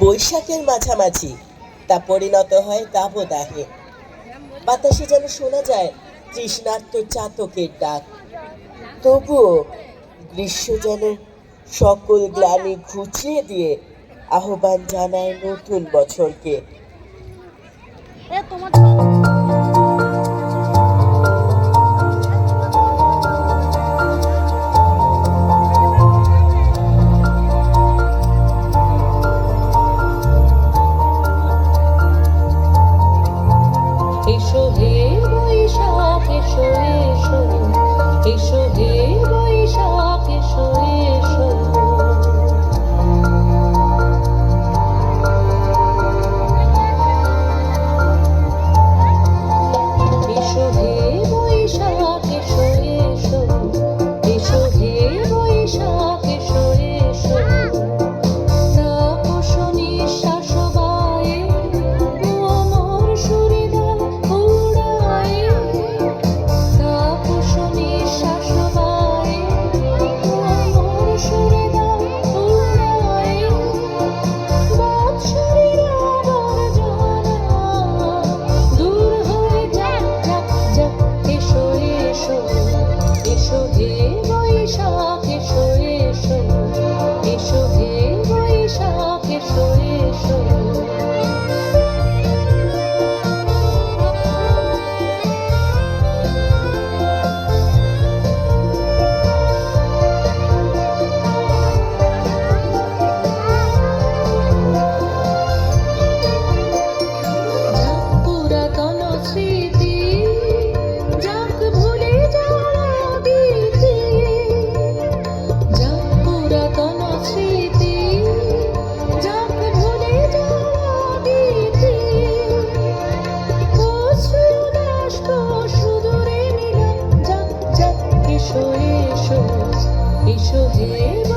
বৈশাখের মাঝামাঝি, তা পরিণত হয় দাবদাহে বাতাসে যেন শোনা যায় তৃষ্ণার্ত চাতকের ডাক। তবুও গ্রীষ্ম যেন সকল গ্লানি ঘুচিয়ে দিয়ে আহ্বান জানায় নতুন বছরকে। তোমার sorrir.